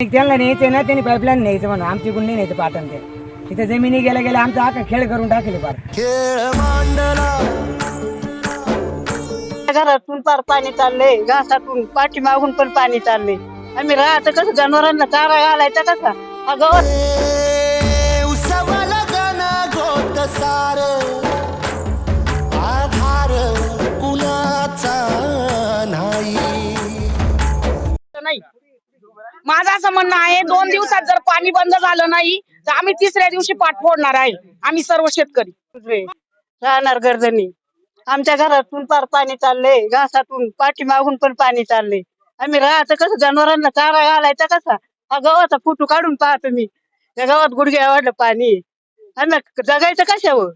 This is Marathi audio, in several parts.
त्यांना न्यायचं ना त्यांनी पाईपलाईन न्यायचं म्हणून. आमची गुण नाही न्यायचं पाटण ते. तिथे जमिनी गेल्या गेल्या आमचा आका खेळ करून टाकले फार खेळ मांडला. घरातून पार पाणी चाललंय घासातून पाठीमागून पण पाणी चाललंय. आम्ही राहत कसं जनावरांना चारा घालायचा कसा? हा आमचं म्हणणं आहे दोन दिवसात जर पाणी बंद झालं नाही तर आम्ही तिसऱ्या दिवशी पाठ फोडणार आहे आम्ही सर्व शेतकरी. राहणार गर्दनी. आमच्या घरातून पार पाणी चाललंय घासातून पाठीमागून पण पाणी चाललंय. आम्ही राहतो कसं जनावरांना चारा घालायचा कसा? हा गव्हाचा फुटू काढून पाहतो मी. त्या गावात गुडघ्या वाढलं पाणी. आम्ही जगायचं कशावर?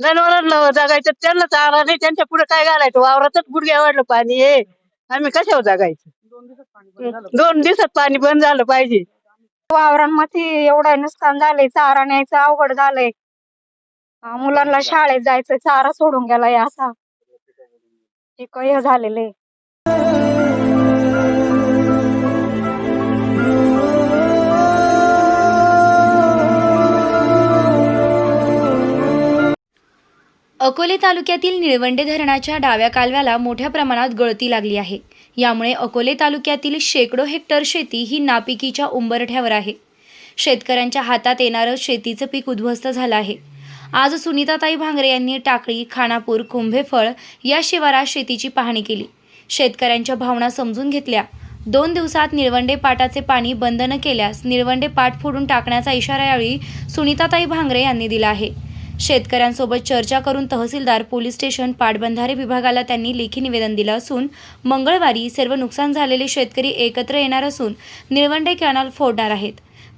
जनावरांना जगायचं त्यांना चारा नाही त्यांच्या पुढे काय घालायचं? वावरातच गुडघ्या वाढलं पाणी आहे. आम्ही कशावर जगायचं? दोन दिवसात पाणी बंद झालं पाहिजे. वावरांमध्ये एवढं नुकसान झालंय चारा न्यायचं अवघड झालंय. मुलांना शाळेत जायचं चारा सोडून गेलाय असा. एक हे झालेलं आहे. अकोले तालुक्यातील निळवंडे धरणाच्या डाव्या कालव्याला मोठ्या प्रमाणात गळती लागली आहे. यामुळे अकोले तालुक्यातील शेकडो हेक्टर शेती ही नापिकीच्या उंबरठ्यावर आहे. शेतकऱ्यांच्या हातात येणारं शेतीचं पीक उद्ध्वस्त झालं आहे. आज सुनीताताई भांगरे यांनी टाकळी खानापूर कुंभेफळ या शिवारात शेतीची पाहणी केली. शेतकऱ्यांच्या भावना समजून घेतल्या. दोन दिवसात निळवंडे पाटाचे पाणी बंद न केल्यास निळवंडे पाट फोडून टाकण्याचा इशारा यावेळी सुनीताताई भांगरे यांनी दिला आहे. शेतकऱ्यांसोबत चर्चा करून तहसीलदार पोलीस स्टेशन पाटबंधारे विभागाला त्यांनी लेखी निवेदन दिलं असून मंगळवारी सर्व नुकसान झालेले शेतकरी एकत्र येणार असून निळवंडे कॅनॉल फोडणार आहेत.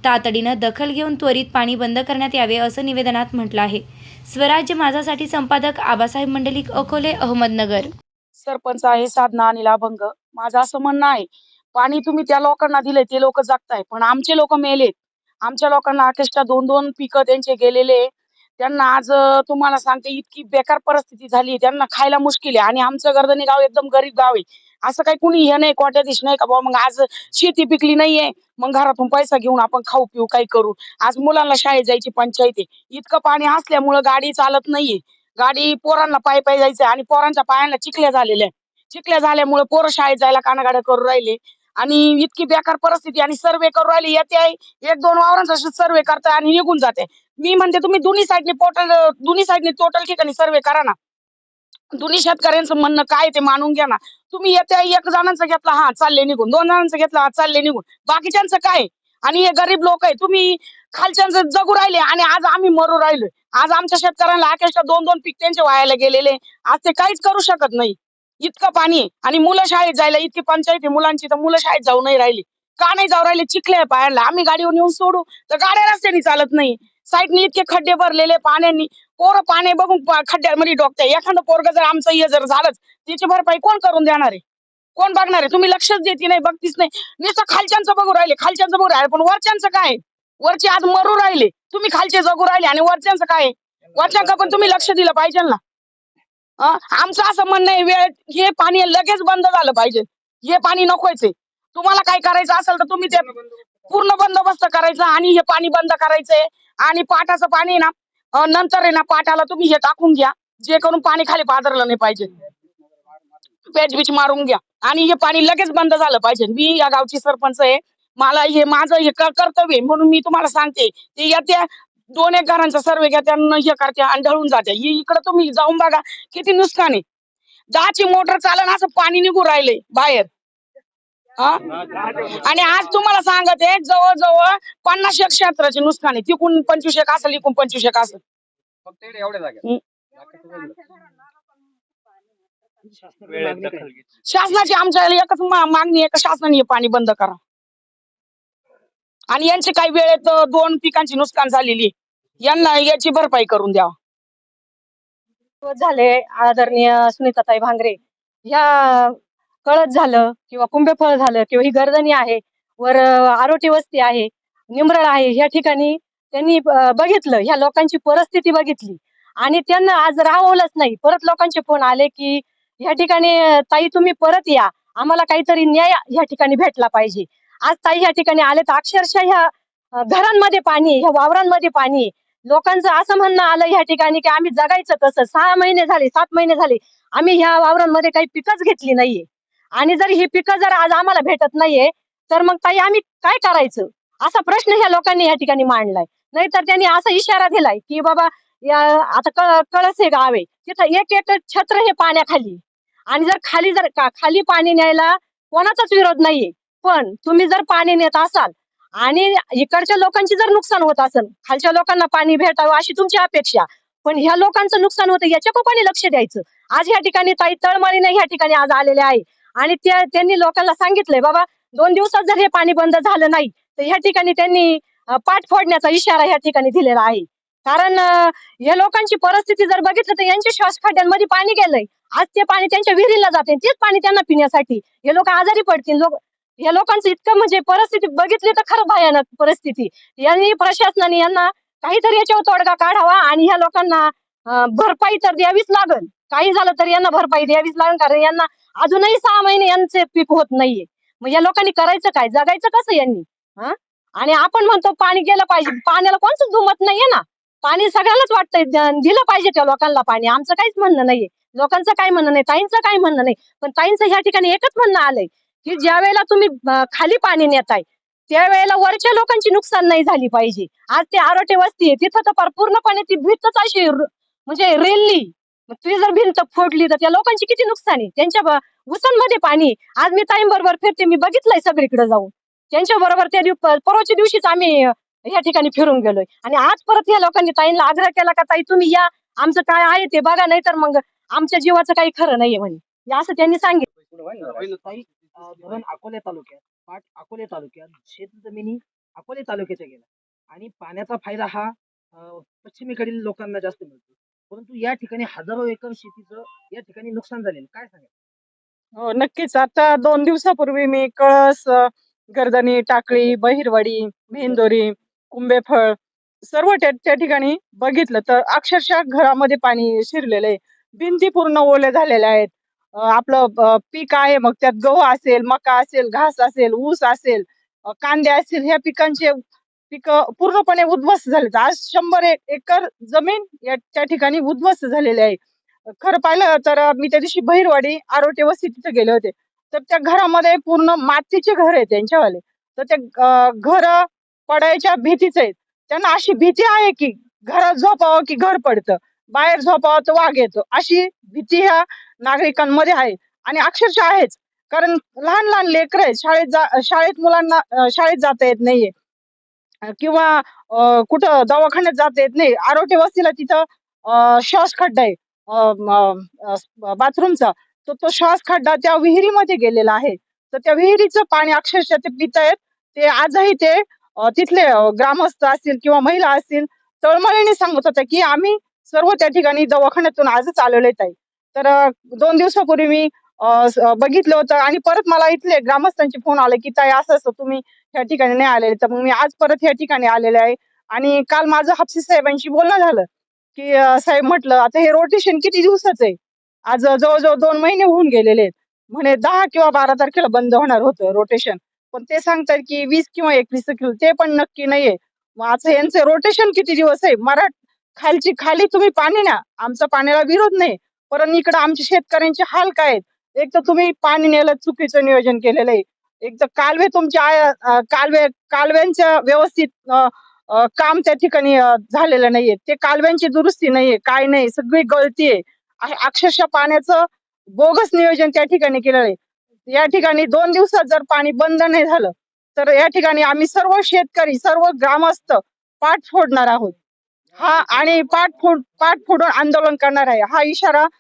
तातडीनं दखल घेऊन त्वरित पाणी बंद करण्यात यावे असं निवेदनात म्हटलं आहे. स्वराज्य माझासाठी संपादक आबासाहेब मंडलिक अकोले अहमदनगर. सरपंच आहे साधना आणि लाभंग. माझं असं म्हणणं आहे पाणी तुम्ही त्या लोकांना दिले ते लोक जगताय पण आमचे लोक मेलेत. आमच्या लोकांना अखेष्टा दोन दोन पिकं त्यांचे गेलेले त्यांना आज तुम्हाला सांगते इतकी बेकार परिस्थिती झाली त्यांना खायला मुश्किल आहे. आणि आमचं गर्दनी गाव एकदम गरीब गाव आहे. असं काही कुणी हे नाही कोट्याधीश नाही का बाबा मग आज शेती पिकली नाहीये. मग घरातून पैसा घेऊन आपण खाऊ पिऊ काही करू. आज मुलांना शाळेत जायची पंचायत आहे. इतकं पाणी असल्यामुळं गाडी चालत नाहीये. गाडी पोरांना पायी पायी जायचं आणि पोरांच्या पायांना चिखल्या झालेल्या चिखल्या झाल्यामुळे पोरं शाळेत जायला कानागाड्या करू राहिले. आणि इतकी बेकार परिस्थिती आणि सर्वे करू राहिली येते एक दोन वावरांचा सर्वे करताय आणि निघून जाते. मी म्हणते तुम्ही दोन्ही साईडने पोटल दोन्ही साईडने टोटल ठिकाणी सर्वे करा ना. दोन्ही शेतकऱ्यांचं म्हणणं काय ते मानून घ्या ना. तुम्ही येत्या एक जणांचं घेतला हा चालले निघून. दोन जणांचं घेतला हा चालले निघून. बाकीच्यांचं काय आणि हे गरीब लोक आहे तुम्ही खालच्यांचं जगू राहिले आणि आज आम्ही मरू राहिलो आज आमच्या शेतकऱ्यांना अखेरच्या दोन दोन पीक त्यांचे वायाला गेलेले आज ते काहीच करू शकत नाही. इतकं पाणी आहे. आणि मुलं शाळेत जायला इतकी पंचायत आहे मुलांची तर मुलं शाळेत जाऊ नाही राहिली. का नाही जाऊ राहिले? चिखले पायाला. आम्ही गाडीवर येऊन सोडू. तर गाड्या रस्त्याने चालत नाही. साईडने इतके खड्डे भरलेले पाण्यानी. पोरं पाणी बघून खड्ड्यामध्ये डोकते एखादं पोरग जर आमचं हे जर झालंच त्याची भरपाई कोण करून देणार आहे? कोण बघणार आहे? तुम्ही लक्षच देते नाही बघतीच नाही. नुसतं खालच्यांचं बघू राहिले खालच्यांचं बघू राहिले. पण वरच्यांचं काय आहे? वरचे आज मरू राहिले. तुम्ही खालचे जगू राहिले आणि वरच्यांचं काय आहे? वरच्यांका पण तुम्ही लक्ष दिलं पाहिजे ना. आमचं असं म्हणणं आहे वेळ हे पाणी लगेच बंद झालं पाहिजे. हे पाणी नकोच आहे तुम्हाला काय करायचं असेल तर तुम्ही ते पूर्ण बंदोबस्त करायचा आणि हे पाणी बंद करायचंय. आणि पाटाचं पाणी ना नंतर आहे ना पाटाला तुम्ही हे टाकून घ्या जे करून पाणी खाली पादरलं नाही पाहिजे. पेच बीच मारून घ्या. आणि हे पाणी लगेच बंद झालं पाहिजे. मी या गावची सरपंच आहे. मला हे माझं हे कर्तव्य म्हणून मी तुम्हाला सांगते. ते येत्या दोन एक घरांचा सर्वे घ्या त्यांना हे करते आणि ढळून जाते हे इकडं तुम्ही जाऊन बघा किती नुकसान आहे. दहाची मोटर चालन असं पाणी निघून राहिले बाहेर. हा? आणि आज तुम्हाला सांगत आहे जवळजवळ पन्नास एक क्षेत्राचे नुकसान आहे. तिकून पंचवीस एक असेल इकून पंचवीस एक असेल. शासनाची आमच्या एकच मागणी आहे का शासनाने हे पाणी बंद करा. आणि यांचे काही वेळेत दोन पिकांची नुकसान झालेली. यांना याची भरपाई करून द्यावा. दिवस झाले आदरणीय सुनीताताई भांगरे. या कळत झालं किंवा कुंभेफळ झालं किंवा ही गर्दनी आहे वर आरोटी वस्ती आहे निमरळ आहे ह्या ठिकाणी त्यांनी बघितलं ह्या लोकांची परिस्थिती बघितली. आणि त्यांना आज राहवलंच नाही. परत लोकांचे फोन आले की ह्या ठिकाणी ताई तुम्ही परत या. आम्हाला काहीतरी न्याय ह्या ठिकाणी भेटला पाहिजे. आज ताई या ठिकाणी आले तर अक्षरशः ह्या घरांमध्ये पाणी आहे, ह्या वावरांमध्ये पाणी. आहे. लोकांचं असं म्हणणं आलं ह्या ठिकाणी की आम्ही जगायचं कसं सहा महिने झाले सात महिने झाले. आम्ही ह्या वावरांमध्ये काही पिकच घेतली नाहीये. आणि जर ही पिकं जर आज आम्हाला भेटत नाहीये तर मग ताई आम्ही काय करायचं? असा प्रश्न ह्या लोकांनी या ठिकाणी मांडलाय. नाहीतर त्यांनी असा इशारा दिलाय की बाबा या आता कळ कळस हे गाव आहे. तिथं एक एक छत्र हे पाण्याखाली. आणि जर खाली जर का खाली पाणी न्यायला कोणाचाच विरोध नाहीये. पण तुम्ही जर पाणी नेत असाल आणि इकडच्या लोकांची जर नुकसान होत असेल खालच्या लोकांना पाणी भेटावं अशी तुमची अपेक्षा पण ह्या लोकांचं नुकसान होतं याच्या कोणी लक्ष द्यायचं? आज या ठिकाणी ताई तळमळीने ह्या ठिकाणी आज आलेले आहे आणि त्या त्यांनी लोकांना सांगितलंय बाबा दोन दिवसात जर हे पाणी बंद झालं नाही तर ह्या ठिकाणी त्यांनी पाठ फोडण्याचा इशारा ह्या ठिकाणी दिलेला आहे. कारण या लोकांची परिस्थिती जर बघितलं तर यांच्या श्वासखाड्यांमध्ये पाणी गेलंय. आज ते पाणी त्यांच्या विहिरीला जाते तेच पाणी त्यांना पिण्यासाठी. हे लोक आजारी पडतील. लोक या लोकांचं इतकं म्हणजे परिस्थिती बघितली तर खरं भयानक परिस्थिती. यांनी प्रशासनाने यांना काहीतरी याच्यावर तोडगा काढावा आणि ह्या लोकांना भरपाई तर द्यावीच लागल. काही झालं तर यांना भरपाई द्यावीच लागल कारण यांना अजूनही सहा महिने यांचे पीक होत नाहीये. मग या लोकांनी करायचं काय? जगायचं कसं यांनी? हा? आणि आपण म्हणतो पाणी गेलं पाहिजे. पाण्याला कोणच दुमत नाहीये ना. पाणी सगळ्यालाच वाटतंय. दिलं पाहिजे त्या लोकांना पाणी. आमचं काहीच म्हणणं नाहीये. लोकांचं काय म्हणणं नाही. ताईंचं काय म्हणणं नाही. पण ताईंचं ह्या ठिकाणी एकच म्हणणं आलंय. की ज्या वेळेला तुम्ही खाली पाणी नेताय त्यावेळेला वरच्या लोकांची नुकसान नाही झाली पाहिजे. आज ते आरोटे वस्ती आहे तिथं तर फार पूर्णपणे ती भिंतच अशी म्हणजे रेलली. ती जर भिंत फोडली तर त्या लोकांची किती नुकसान आहे? त्यांच्या ऊसांमध्ये पाणी. आज मी ताईंबरोबर फिरते मी बघितलंय सगळीकडे जाऊन. त्यांच्या बरोबर त्या दिव प- परवाच्या दिवशीच आम्ही ह्या ठिकाणी फिरून गेलोय. आणि आज परत या लोकांनी ताईंना आग्रह केला का ताई तुम्ही या. आमचं काय आहे ते बघा नाही तर मग आमच्या जीवाचं काही खरं नाहीये म्हणे. असं त्यांनी सांगितलं. धरण अकोले तालुक्यात पाट अकोले तालुक्यात शेत जमिनी अकोले तालुक्याच्या गेल्या आणि पाण्याचा फायदा हा पश्चिमेकडील लोकांना जास्त मिळतो. परंतु या ठिकाणी हजारो एकर शेतीचं या ठिकाणी नुकसान झालेलं काय सांगा हो नक्कीच. आता दोन दिवसापूर्वी मी कळस गर्दनी टाकळी बहिरवाडी मेंदोरी कुंभेफळ सर्व त्या त्या ठिकाणी बघितलं तर अक्षरशः घरामध्ये पाणी शिरलेलं आहे. भिंती पूर्ण ओल्या झालेल्या आहेत. आपलं पीक आहे मग त्यात गहू असेल मका असेल घास असेल ऊस असेल कांदे असतील ह्या पिकांचे पिक पूर्णपणे उद्ध्वस्त झाले आज शंभर एक एकर जमीन या त्या ठिकाणी उद्ध्वस्त झालेली आहे. खरं पाहिलं तर मी त्या दिवशी बहिरवाडी आरोटे वस्ती तिथे गेले होते. तर त्या घरामध्ये पूर्ण मातीचे घर आहे त्यांच्यावाले. तर ते घर पडायच्या भीतीच आहेत. त्यांना अशी भीती आहे की घरात झोपावं की घर पडतं. बाहेर झोपावं तर वाघ येतो. अशी भीती ह्या नागरिकांमध्ये आहे. आणि अक्षरशः आहेच. कारण लहान लहान लेकर आहेत शाळेत जा शाळेत मुलांना शाळेत जाता येत नाहीये. किंवा कुठं दवाखान्यात जाता येत नाही. आरोग्य वस्तीला तिथं श्वास खड्डा आहे. बाथरूमचा. तर तो श्वास खड्डा त्या विहिरीमध्ये गेलेला आहे. तर त्या विहिरीचं पाणी अक्षरशः ते पितायत ते आजही ते तिथले ग्रामस्थ असतील किंवा महिला असतील तळमळीने सांगत होत्या की आम्ही सर्व त्या ठिकाणी दवाखान्यातून आजच आलेले आहे तर दोन दिवसापूर्वी मी बघितलं होतं आणि परत मला इथले ग्रामस्थांचे फोन आले की ताई असं असं तुम्ही ह्या ठिकाणी नाही आलेले. तर मग मी आज परत ह्या ठिकाणी आलेले आहे. आणि काल माझं हापसी साहेबांशी बोलणं झालं की साहेब म्हटलं आता हे रोटेशन किती दिवसाचं आहे? आज जवळजवळ दोन महिने होऊन गेलेले आहेत. म्हणे दहा किंवा बारा तारखेला बंद होणार होतं रोटेशन पण ते सांगतात की वीस किंवा एकवीस ते पण नक्की नाहीये. मग आता यांचं रोटेशन किती दिवस आहे? मराठ खालची खाली तुम्ही पाणी ना आमचा पाण्याला विरोध नाही. परंतु इकडे आमच्या शेतकऱ्यांचे हाल काय आहेत? एक तर तुम्ही पाणी न्यायला चुकीचं नियोजन केलेलं आहे. एक तर कालवे तुमच्या कालवे कालव्यांचं व्यवस्थित काम त्या ठिकाणी झालेलं नाहीये. ते कालव्यांची दुरुस्ती नाहीये. काय नाही. सगळी गळती आहे. अक्षरशः पाण्याचं बोगस नियोजन त्या ठिकाणी केलेलं आहे. या ठिकाणी दोन दिवसात जर पाणी बंद नाही झालं तर या ठिकाणी आम्ही सर्व शेतकरी सर्व ग्रामस्थ पाठ फोडणार आहोत. हा आणि पाठ फोड पाठ फोडून आंदोलन करणार आहे. हा इशारा